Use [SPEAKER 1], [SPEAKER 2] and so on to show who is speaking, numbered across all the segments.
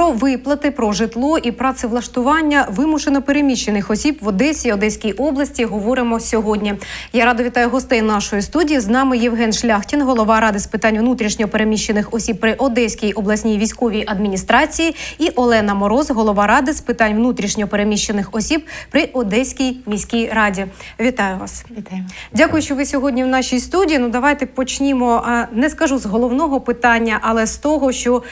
[SPEAKER 1] Про виплати, про житло і працевлаштування вимушено переміщених осіб в Одесі і Одеській області говоримо сьогодні. Я радо вітаю гостей нашої студії. З нами Євген Шляхтін, голова ради з питань внутрішньо переміщених осіб при Одеській обласній військовій адміністрації, і Олена Мороз, голова ради з питань внутрішньо переміщених осіб при Одеській міській раді. Вітаю вас.
[SPEAKER 2] Вітаємо.
[SPEAKER 1] Дякую, що ви сьогодні в нашій студії. Ну давайте почнімо. Не скажу з головного питання, але з того, що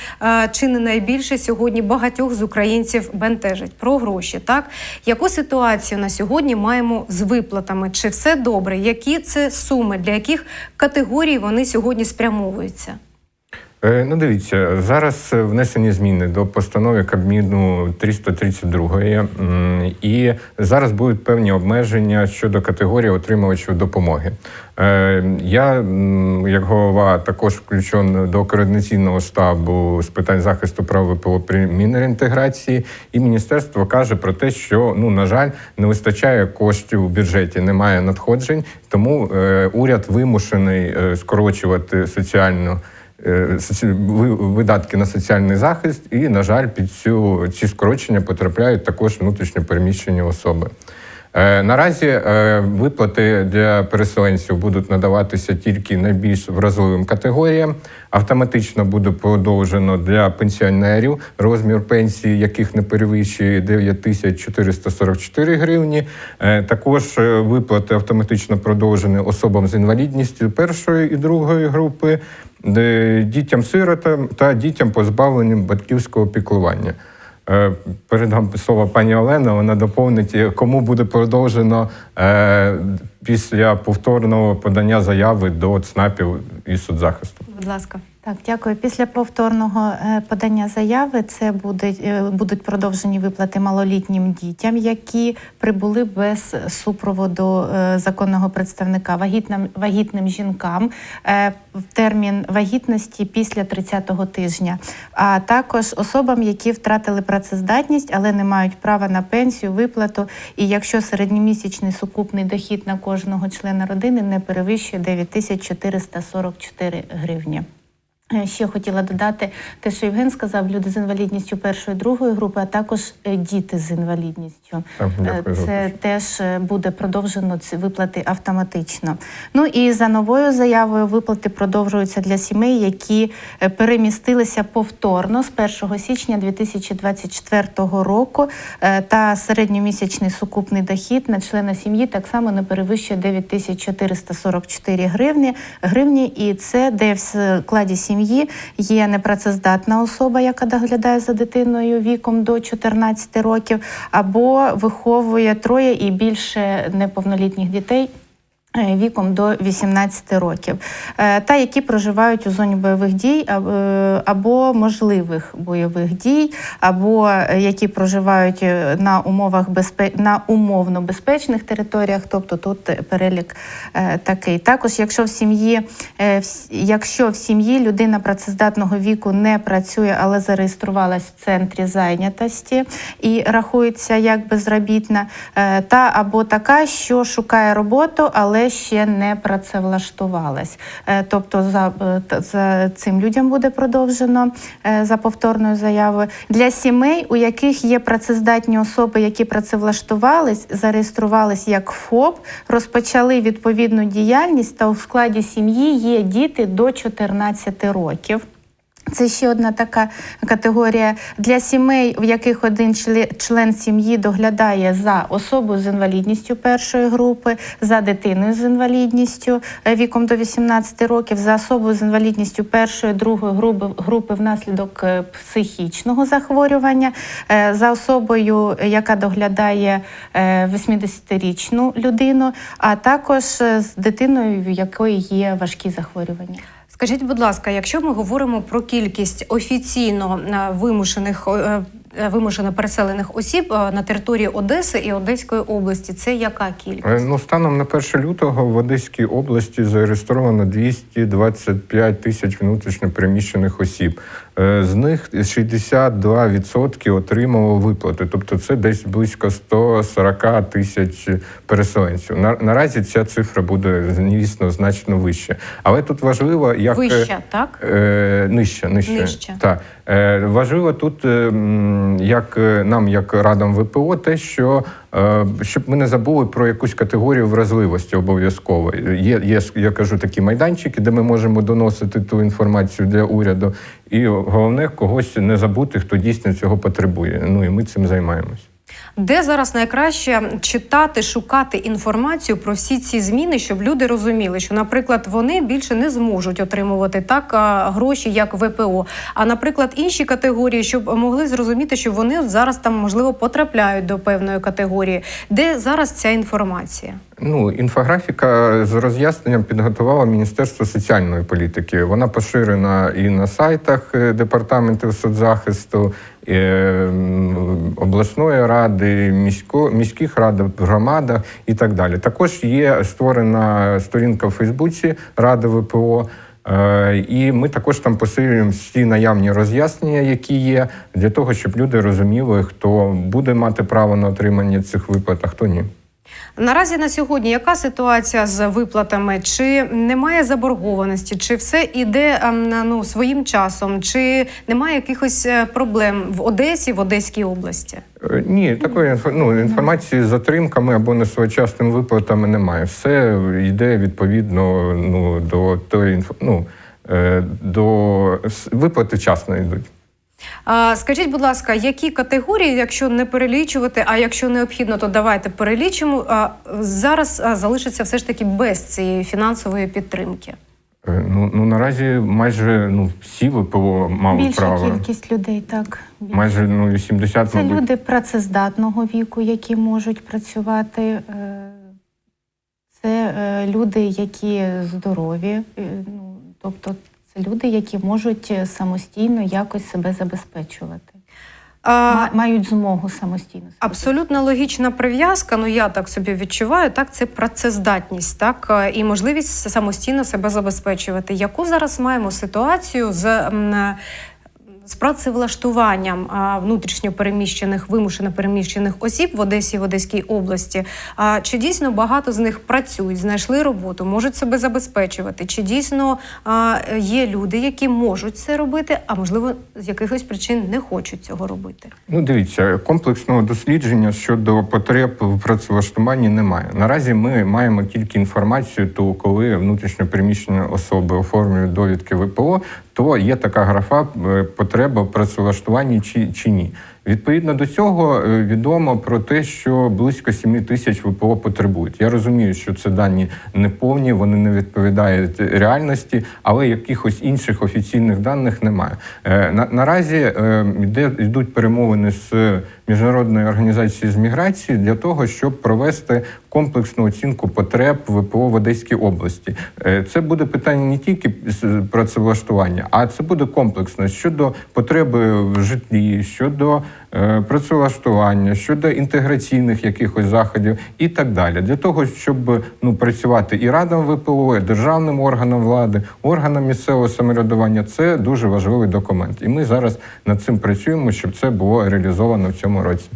[SPEAKER 1] чи не найбільше сьогодні багатьох з українців бентежить про гроші. Так яку ситуацію на сьогодні маємо з виплатами? Чи все добре? Які це суми? Для яких категорій вони сьогодні спрямовуються?
[SPEAKER 3] Е, Ну, дивіться, зараз е, внесені зміни до постанови Кабміну 332 і зараз будуть певні обмеження щодо категорії отримувачів допомоги. Е, Я, як голова, також включений до координаційного штабу з питань захисту прав при Мінреінтеграції, і міністерство каже про те, що ну на жаль не вистачає коштів у бюджеті, немає надходжень, тому уряд вимушений скорочувати соціальну видатки на соціальний захист, і, на жаль, під цю ці скорочення потрапляють також внутрішньо переміщені особи. Е, Наразі е, виплати для переселенців будуть надаватися тільки найбільш вразливим категоріям. Автоматично буде подовжено для пенсіонерів розмір пенсії, яких не перевищує 9444 гривні. Е, Також виплати автоматично продовжені особам з інвалідністю першої і другої групи, дітям сиротам та дітям позбавленим батьківського піклування. Е, Передам слово пані Олена, вона доповнить, е, кому буде продовжено е, після повторного подання заяви до ЦНАПів і судзахисту.
[SPEAKER 1] Будь ласка.
[SPEAKER 2] Так, дякую. Після повторного е, подання заяви це буде, е, будуть продовжені виплати малолітнім дітям, які прибули без супроводу е, законного представника, вагітним, вагітним жінкам в термін вагітності після 30-го тижня, а також особам, які втратили працездатність, але не мають права на пенсію, виплату. І якщо середньомісячний сукупний дохід на кожного члена родини не перевищує 9444 гривні. Е, Ще хотіла додати те, що Євген сказав, люди з інвалідністю першої другої групи, а також е, діти з інвалідністю.
[SPEAKER 3] Так,
[SPEAKER 2] Е,
[SPEAKER 3] дякую
[SPEAKER 2] Це теж буде продовжено ці виплати автоматично. Ну і за новою заявою виплати продовжуються для сімей, які перемістилися повторно з 1 січня 2024 року. Та середньомісячний сукупний дохід на члена сім'ї так само не перевищує 9444 гривні, гривні, і це де в складі сім'ї є непрацездатна особа, яка доглядає за дитиною віком до 14 років, або виховує троє і більше неповнолітніх дітей. Е, Віком до 18 років, Е, та які проживають у зоні бойових дій е, або можливих бойових дій, або які проживають на умовах безпе... на умовно безпечних територіях, тобто тут перелік такий. Також, якщо в сім'ї, якщо в сім'ї людина працездатного віку не працює, але зареєструвалась в центрі зайнятості і рахується як безробітна, та або така, що шукає роботу, але ще не працевлаштувалась. Е, Тобто за, е, за цим людям буде продовжено е, за повторною заявою. Для сімей, у яких є працездатні особи, які працевлаштувались, зареєструвались як ФОП, розпочали відповідну діяльність, та у складі сім'ї є діти до 14 років. Це ще одна така категорія для сімей, в яких один член сім'ї доглядає за особою з інвалідністю першої групи, за дитиною з інвалідністю е, віком до 18 років, за особою з інвалідністю першої, другої групи, групи внаслідок е, психічного захворювання, е, за особою, яка доглядає е, 80-річну людину, а також з дитиною, в якої є важкі захворювання.
[SPEAKER 1] Скажіть, будь ласка, якщо ми говоримо про кількість офіційно е, вимушених е, е, вимушено переселених осіб на території Одеси і Одеської області, це яка кількість?
[SPEAKER 3] Ну, станом на 1 лютого в Одеській області зареєстровано 225 тисяч внутрішньо переміщених осіб. Е, З них 62% отримало виплати, тобто це десь близько 140 тисяч переселенців. На, наразі ця цифра буде, звісно, значно вища. Але тут важливо, як е,
[SPEAKER 1] Вища, так?
[SPEAKER 3] Е, нижче, нижче.
[SPEAKER 1] Нижче.
[SPEAKER 3] Так. Е, важливо тут, е, як е, нам, як радам ВПО, те, що щоб ми не забули про якусь категорію вразливості обов'язково. Є, є, я кажу, такі майданчики, де ми можемо доносити ту інформацію для уряду. І головне, когось не забути, хто дійсно цього потребує. Ну і ми цим займаємось.
[SPEAKER 1] Де зараз найкраще читати, шукати інформацію про всі ці зміни, щоб люди розуміли, що, наприклад, вони більше не зможуть отримувати так гроші, як ВПО. А наприклад, інші категорії, щоб могли зрозуміти, що вони зараз там можливо потрапляють до певної категорії. Де зараз ця інформація?
[SPEAKER 3] Ну, інфографіка з роз'ясненням підготувала Міністерство соціальної політики. Вона поширена і на сайтах е, департаментів соцзахисту, е, обласної ради, місько, міських рад, громадах і так далі. Також є створена сторінка в Фейсбуці Ради ВПО. Е, І ми також там посилюємо всі наявні роз'яснення, які є, для того, щоб люди розуміли, хто буде мати право на отримання цих виплат, а хто ні.
[SPEAKER 1] Наразі на сьогодні яка ситуація з виплатами? Чи немає заборгованості, чи все іде ем, ну, своїм часом, чи немає якихось е, проблем в Одесі, в Одеській області?
[SPEAKER 3] Е, Ні, такої ну, інформації з затримками або несвоєчасними виплатами немає. Все йде відповідно ну, до тої ну, е, до виплати вчасно йдуть.
[SPEAKER 1] А, скажіть, будь ласка, які категорії, якщо не перелічувати, а якщо необхідно, то давайте перелічимо. А, зараз а, залишиться все ж таки без цієї фінансової підтримки.
[SPEAKER 3] Е, Ну, ну наразі майже ну, всі ВПО мали
[SPEAKER 2] Більша
[SPEAKER 3] право.
[SPEAKER 2] кількість людей, так. більше.
[SPEAKER 3] Майже ну, 80,
[SPEAKER 2] Це
[SPEAKER 3] мабуть.
[SPEAKER 2] люди працездатного віку, які можуть працювати. е, Це е, люди, які здорові, ну, тобто люди, які можуть е, самостійно якось себе забезпечувати,
[SPEAKER 1] А,
[SPEAKER 2] мають змогу самостійно.
[SPEAKER 1] Абсолютно логічна прив'язка. Ну я так собі відчуваю. Так, це працездатність, так е, і можливість самостійно себе забезпечувати. Яку зараз маємо ситуацію з. З працевлаштуванням внутрішньо переміщених, вимушено переміщених осіб в Одесі в Одеській області. А чи дійсно багато з них працюють, знайшли роботу, можуть себе забезпечувати? Чи дійсно є люди, які можуть це робити, а можливо з якихось причин не хочуть цього робити?
[SPEAKER 3] Ну, дивіться, комплексного дослідження щодо потреб в працевлаштуванні немає. Наразі ми маємо тільки інформацію, то коли внутрішньо переміщені особи оформлюють довідки ВПО, то є така графа е, потреба в працевлаштуванні чи, чи ні. Відповідно до цього е, відомо про те, що близько 7 тисяч ВПО потребують. Я розумію, що це дані неповні, вони не відповідають реальності, але якихось інших офіційних даних немає. Е, На, наразі е, йде, йдуть перемовини з міжнародною організацією з міграції для того, щоб провести комплексну оцінку потреб ВПО в Одеській області. Це буде питання не тільки працевлаштування, а це буде комплексно щодо потреби в житлі, щодо працевлаштування, щодо інтеграційних якихось заходів і так далі, для того, щоб ну працювати і радам ВПО, і державним органам влади, органам місцевого самоврядування. Це дуже важливий документ, і ми зараз над цим працюємо, щоб це було реалізовано в цьому році.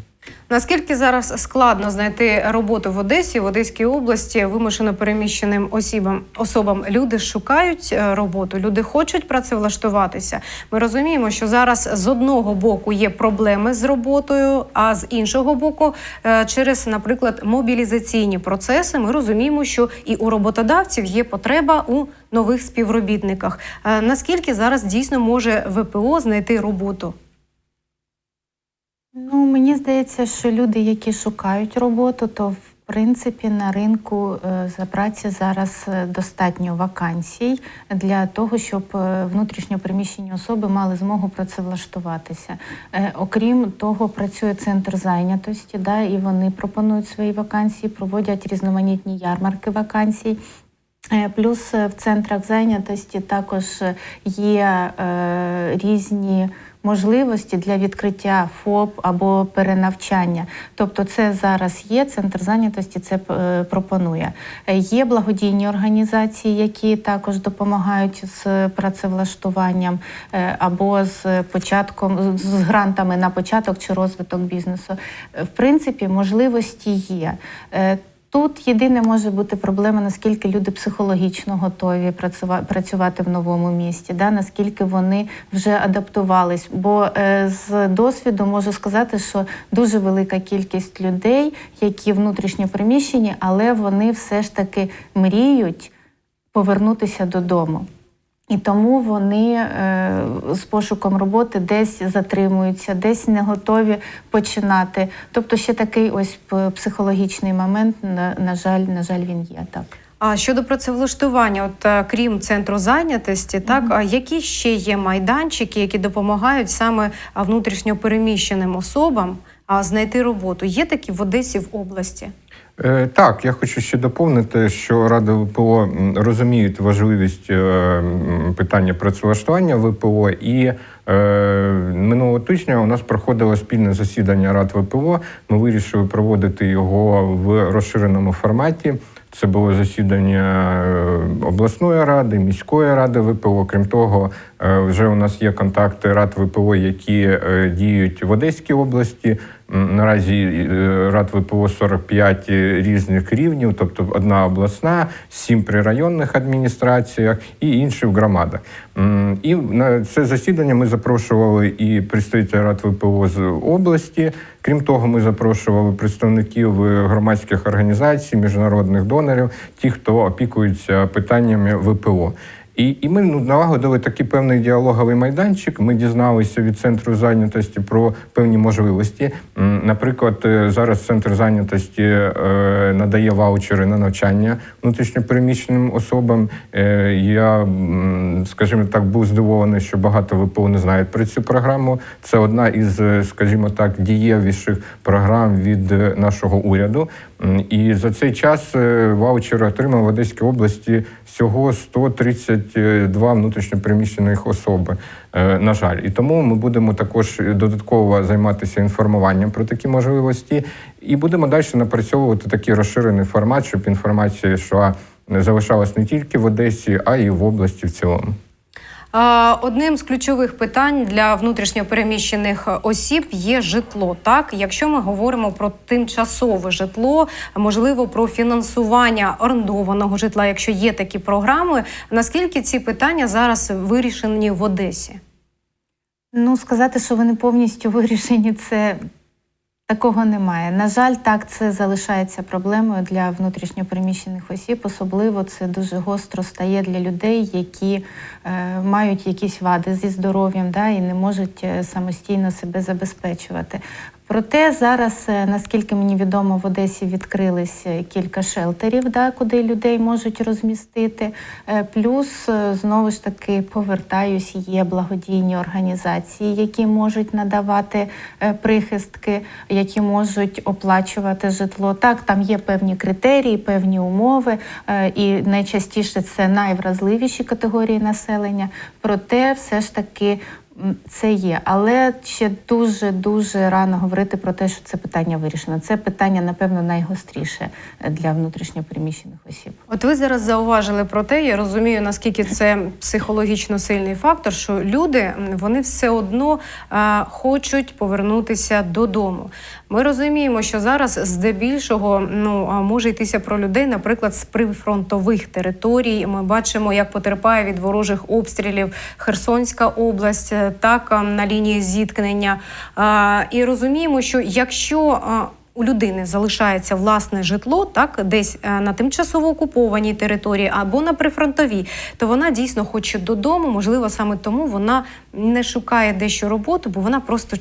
[SPEAKER 1] Наскільки зараз складно знайти роботу в Одесі, в Одеській області, вимушено переміщеним осібам особам? Люди шукають е, роботу, люди хочуть працевлаштуватися. Ми розуміємо, що зараз з одного боку є проблеми з роботою, а з іншого боку, е, через, наприклад, мобілізаційні процеси, ми розуміємо, що і у роботодавців є потреба у нових співробітниках. Е, Наскільки зараз дійсно може ВПО знайти роботу?
[SPEAKER 2] Ну, мені здається, що люди, які шукають роботу, то в принципі на ринку е, за праці зараз е, достатньо вакансій для того, щоб е, внутрішньо переміщені особи мали змогу працевлаштуватися. Окрім того, працює центр зайнятості, да, і вони пропонують свої вакансії, проводять різноманітні ярмарки вакансій. Плюс в центрах зайнятості також є різні можливості для відкриття ФОП або перенавчання. Тобто, це зараз є. Центр зайнятості це е, пропонує. Е, Є благодійні організації, які також допомагають з працевлаштуванням е, або з початком з грантами на початок чи розвиток бізнесу. В принципі, можливості є. Тут єдине може бути проблема, наскільки люди психологічно готові працюва- працювати в новому місті, да? наскільки вони вже адаптувались. Бо е, з досвіду можу сказати, що дуже велика кількість людей, які внутрішньо приміщені, але вони все ж таки мріють повернутися додому. І тому вони е, з пошуком роботи десь затримуються, десь не готові починати. Тобто ще такий ось психологічний момент, на, на жаль, на жаль, він є так.
[SPEAKER 1] А щодо працевлаштування, от е, крім центру зайнятості, так а які ще є майданчики, які допомагають саме внутрішньо переміщеним особам знайти роботу? Є такі в Одесі в області?
[SPEAKER 3] Е, Так, я хочу ще доповнити, що Рада ВПО розуміють важливість е, питання працевлаштування ВПО, і е, минулого тижня у нас проходило спільне засідання Рад ВПО. Ми вирішили проводити його в розширеному форматі. Це було засідання обласної ради, міської ради ВПО. Крім того, вже у нас є контакти рад ВПО, які діють в Одеській області. Наразі е, рад ВПО 45 різних рівнів, тобто одна обласна, сім при районних адміністраціях і інші в громадах. І на це засідання ми запрошували і представителів рад ВПО з області. Крім того, ми запрошували представників е, громадських організацій, міжнародних донорів, ті, хто опікується питаннями ВПО. І, і ми ну, налагодили такий певний діалоговий майданчик. Ми дізналися від центру зайнятості про певні можливості. Наприклад, е, зараз центр зайнятості е, надає ваучери на навчання внутрішньопереміщеним особам. Е, я, скажімо так, був здивований, що багато ВПО не знають про цю програму. Це одна із, скажімо так, дієвіших програм від нашого уряду. І за цей час ваучери отримав в Одеській області всього 132 внутрішньопереміщених особи. е, На жаль, і тому ми будемо також додатково займатися інформуванням про такі можливості, і будемо далі напрацьовувати такий розширений формат, щоб інформація йшла залишалась не тільки в Одесі, а й в області в цілому.
[SPEAKER 1] Одним з ключових питань для внутрішньо переміщених осіб є житло. Так, якщо ми говоримо про тимчасове житло, можливо, про фінансування орендованого житла, якщо є такі програми, наскільки ці питання зараз вирішені в Одесі?
[SPEAKER 2] Ну, сказати, що вони повністю вирішені, це такого немає. На жаль, так це залишається проблемою для внутрішньопереміщених осіб. Особливо це дуже гостро стає для людей, які е, мають якісь вади зі здоров'ям да, і не можуть е, самостійно себе забезпечувати. Проте зараз, е, наскільки мені відомо, в Одесі відкрились е, кілька шелтерів, да, куди людей можуть розмістити. Е, Плюс знову ж таки повертаюсь, є благодійні організації, які можуть надавати прихистки, які можуть оплачувати житло. Так, там є певні критерії, певні умови, і найчастіше це найвразливіші категорії населення. Проте, все ж таки. Це є, але ще дуже дуже рано говорити про те, що це питання вирішено. Це питання, напевно, найгостріше для внутрішньопереміщених осіб.
[SPEAKER 1] От ви зараз зауважили про те, я розумію, наскільки це психологічно сильний фактор, що люди вони все одно а, хочуть повернутися додому. Ми розуміємо, що зараз здебільшого ну може йтися про людей, наприклад, з прифронтових територій. Ми бачимо, як потерпає від ворожих обстрілів Херсонська область, е, так на лінії зіткнення. І розуміємо, що якщо у людини залишається власне житло, так десь е, на тимчасово окупованій території або на прифронтовій, то вона дійсно хоче додому. Можливо, саме тому вона не шукає дещо роботу, бо вона просто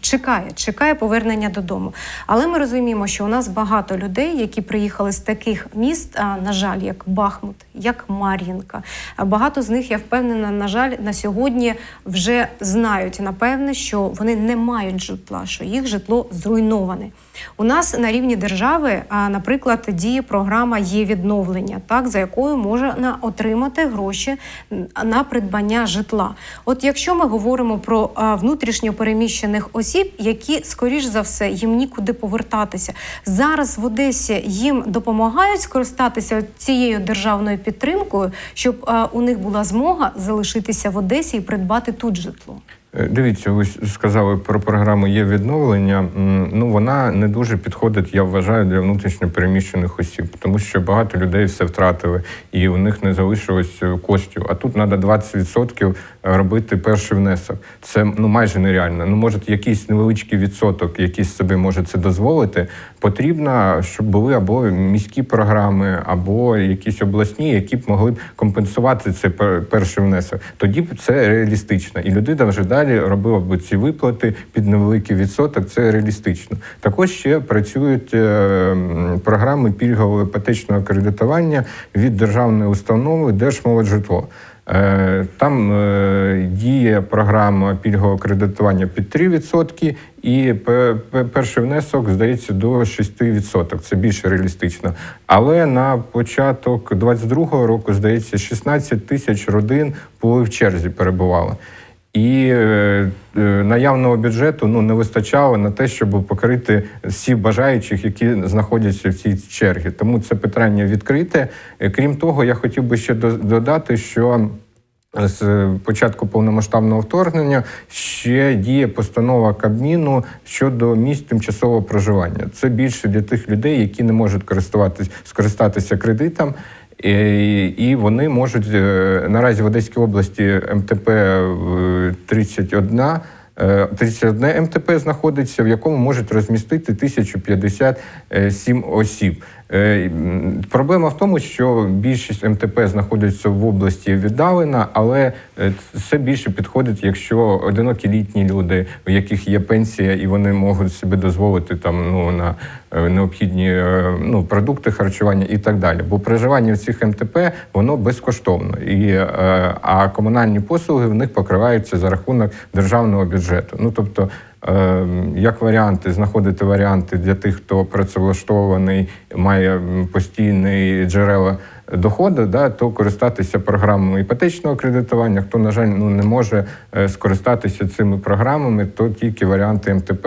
[SPEAKER 1] чекає, чекає повернення додому. Але ми розуміємо, що у нас багато людей, які приїхали з таких міст, на жаль, як Бахмут, як Мар'їнка. Багато з них, я впевнена, на жаль, на сьогодні вже знають напевне, що вони не мають житла, що їх житло зруйноване. У нас на рівні держави, наприклад, діє програма є відновлення, так за якою можна отримати гроші на придбання житла. От якщо ми говоримо про внутрішньо переміщених осіб, які скоріш за все їм нікуди повертатися зараз в Одесі їм допомагають скористатися цією державною підтримкою, щоб у них була змога залишитися в Одесі і придбати тут житло.
[SPEAKER 3] Е, Дивіться, ви сказали про програму є відновлення. Ну вона не дуже підходить, я вважаю, для внутрішньо переміщених осіб, тому що багато людей все втратили, і у них не залишилось е, коштів. А тут треба 20% робити перший внесок. Це ну майже нереально. Ну може якийсь невеличкий відсоток, якийсь собі може це дозволити. Потрібно, щоб були або міські програми, або якісь обласні, які б могли б компенсувати цей пер- перший внесок. Тоді б це реалістично, і людина вже далі робила б ці виплати під невеликий відсоток. Це реалістично. Також ще працюють е, програми пільгового іпотечного кредитування від державної установи Держмолоджитло. Е, Там е, діє програма пільгового кредитування під 3%, і пе- пе- перший внесок здається до 6%. Це більш реалістично. Але на початок 22-го року, здається, 16 тисяч родин були в черзі перебували. І е, е, наявного бюджету ну не вистачало на те, щоб покрити всіх бажаючих, які знаходяться в цій черзі. Тому це питання відкрите. Е, Крім того, я хотів би ще до- додати, що з початку повномасштабного вторгнення ще діє постанова Кабміну щодо місць тимчасового проживання. Це більше для тих людей, які не можуть користуватись скористатися кредитом. І, вони можуть е, наразі в Одеській області МТП е, 31 Е, 31 МТП знаходиться, в якому можуть розмістити 1057 осіб. Е, Проблема в тому, що більшість МТП знаходиться в області віддалена, але це більше підходить, якщо одинокі літні люди, у яких є пенсія, і вони можуть собі дозволити там ну на е, необхідні е, ну продукти харчування і так далі. Бо проживання в цих МТП воно безкоштовно, і а комунальні послуги в них покриваються за рахунок державного бюджету. Ну тобто. Е, Як варіанти, знаходити варіанти для тих, хто працевлаштований, має постійні джерела доходу, да, то користатися програмами іпотечного кредитування. Хто, на жаль, ну не може е, скористатися цими програмами, то тільки варіанти МТП.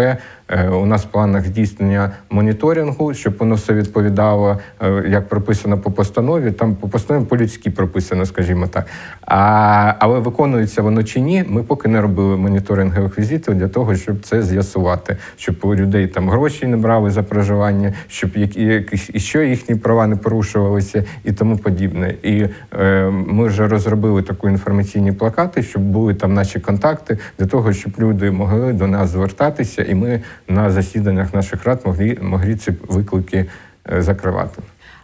[SPEAKER 3] Е, У нас в планах здійснення моніторингу, щоб воно все відповідало, е, як прописано по постанові. Там по постанові по-людськи прописано, скажімо так. А, але виконується воно чи ні, ми поки не робили моніторингових візитів для того, щоб це з'ясувати, щоб у людей там гроші не брали за проживання, щоб які якісь і що їхні права не порушувалися і тому подібне. І е, ми вже розробили таку інформаційні плакати, щоб були там наші контакти для того, щоб люди могли до нас звертатися, і ми на засіданнях наших рад могли, могли ці виклики е, закривати.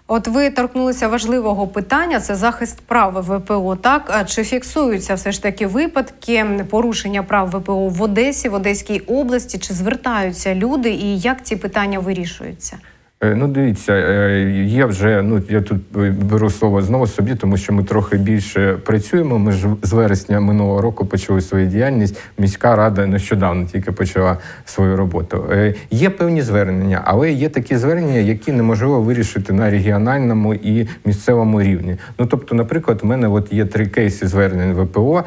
[SPEAKER 1] От ви торкнулися важливого питання: це захист прав ВПО. Так чи фіксуються все ж таки випадки порушення прав ВПО в Одесі, в Одеській області? Чи звертаються люди, і як ці питання вирішуються?
[SPEAKER 3] Е, Ну, дивіться, е, є вже. Ну я тут беру слово знову собі, тому що ми трохи більше працюємо. Ми ж з вересня минулого року почали свою діяльність. Міська рада нещодавно тільки почала свою роботу. Е, Є певні звернення, але є такі звернення, які неможливо вирішити на регіональному і місцевому рівні. Ну тобто, наприклад, в мене от є три кейси звернень ВПО.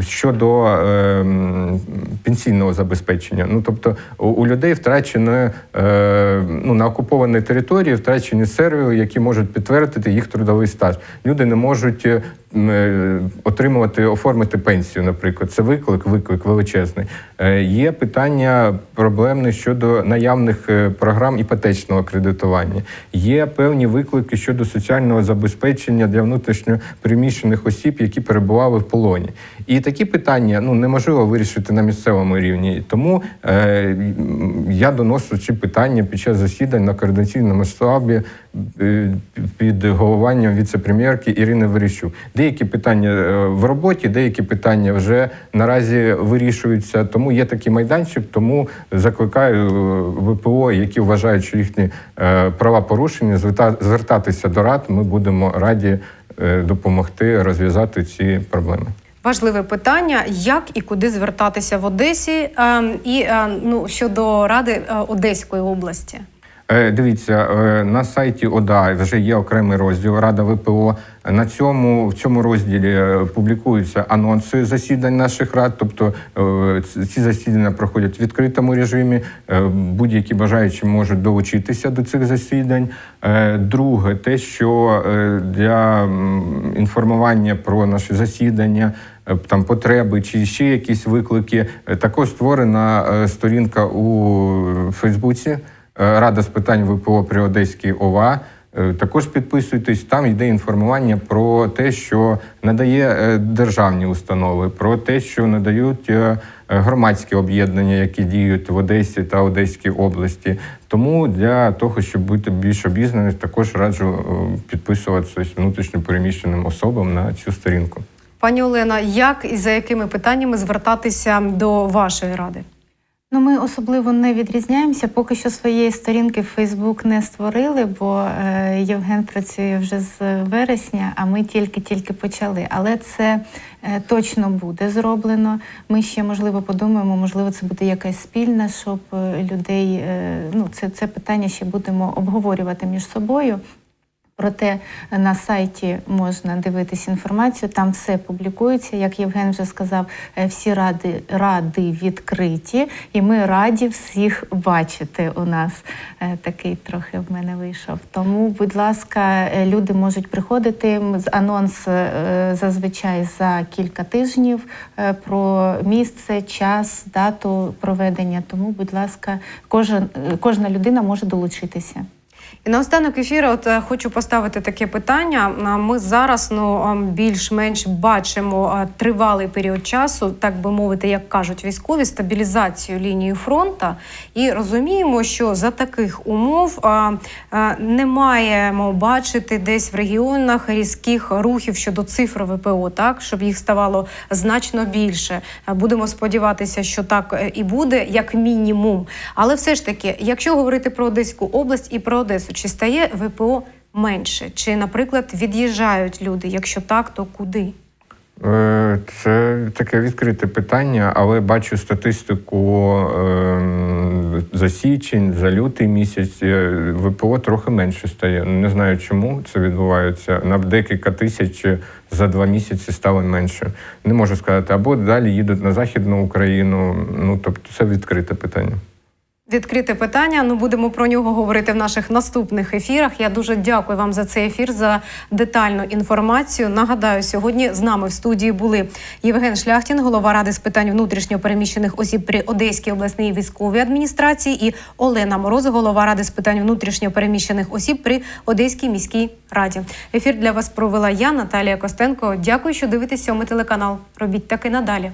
[SPEAKER 3] Щодо е, пенсійного забезпечення, ну тобто у, у людей втрачено е, ну, на окупованій території втрачені сервери, які можуть підтвердити їх трудовий стаж. Люди не можуть е, отримувати, оформити пенсію, наприклад. Це виклик, виклик величезний. Е, є питання проблемне щодо наявних е, програм іпотечного кредитування. Є певні виклики щодо соціального забезпечення для внутрішньо переміщених осіб, які перебували в полоні. І такі питання ну неможливо вирішити на місцевому рівні. Тому е, я доношу ці питання під час засідань на координаційному штабі е, під головуванням віце-прем'єрки Ірини Верещук. Деякі питання е, в роботі, деякі питання вже наразі вирішуються. Тому є такий майданчик. Тому закликаю е, ВПО, які вважають, що їхні е, права порушені, зверта- звертатися до рад. Ми будемо раді е, допомогти розв'язати ці проблеми.
[SPEAKER 1] Важливе питання, як і куди звертатися в Одесі, е, і е, ну щодо ради е, Одеської області.
[SPEAKER 3] Е, Дивіться, е, на сайті ОДА вже є окремий розділ Рада ВПО. На цьому в цьому розділі е, публікуються анонси засідань наших рад. Тобто ці засідання проходять в відкритому режимі. Будь-які бажаючі можуть долучитися до цих засідань. Друге, те, що для інформування про наші засідання. Там потреби чи ще якісь виклики. Також створена сторінка у Фейсбуці. Е, Рада з питань ВПО при Одеській ОВА. Е, Також підписуйтесь, там йде інформування про те, що надає е, державні установи, про те, що надають громадські об'єднання, які діють в Одесі та Одеській області. Тому для того, щоб бути більш обізнаним, також раджу підписуватися внутрішньо переміщеним особам на цю сторінку.
[SPEAKER 1] Пані Олена, як і за якими питаннями звертатися до вашої ради?
[SPEAKER 2] Ну, ми особливо не відрізняємося. Поки що своєї сторінки в Фейсбук не створили, бо е, Євген працює вже з вересня, а ми тільки-тільки почали. Але це е, точно буде зроблено. Ми ще можливо подумаємо, можливо, це буде якась спільна, щоб е, людей. Ну, це, це питання ще будемо обговорювати між собою. Проте на сайті можна дивитись інформацію, там все публікується. Як Євген вже сказав, е, всі ради, ради відкриті, і ми раді всіх бачити. У нас Е, такий трохи в мене вийшов. Тому, будь ласка, е, люди можуть приходити. Анонс е, зазвичай за кілька тижнів е, про місце, час, дату проведення. Тому, будь ласка, кожен, е, кожна людина може долучитися.
[SPEAKER 1] І наостанок ефіру, от е, хочу поставити таке питання. А Ми зараз ну ем, більш-менш бачимо е, тривалий період часу, так би мовити, як кажуть військові, стабілізацію лінії фронту, і розуміємо, що за таких умов не маємо бачити десь в регіонах різких рухів щодо цифр ВПО, так щоб їх ставало значно більше. Е, Будемо сподіватися, що так е, і буде, як мінімум. Але все ж таки, якщо говорити про Одеську область і про Одесу, чи стає ВПО менше? Чи, наприклад, від'їжджають люди? Якщо так, то куди?
[SPEAKER 3] Е, Це таке відкрите питання, але бачу статистику ем, за січень, за лютий місяць. е, ВПО трохи менше стає. Не знаю, чому це відбувається. На декілька тисяч за два місяці стало менше. Не можу сказати. Або далі їдуть на Західну Україну. Ну тобто, це відкрите питання.
[SPEAKER 1] Відкрите питання. Ну будемо про нього говорити в наших наступних ефірах. Я дуже дякую вам за цей ефір за детальну інформацію. Нагадаю, сьогодні з нами в студії були Євген Шляхтін, голова ради з питань внутрішньо переміщених осіб при Одеській обласній військовій адміністрації, і Олена Мороз, голова ради з питань внутрішньо переміщених осіб при Одеській міській раді. Ефір для вас провела я, Наталія Костенко. Дякую, що дивитесь сьомий телеканал. Робіть так і надалі.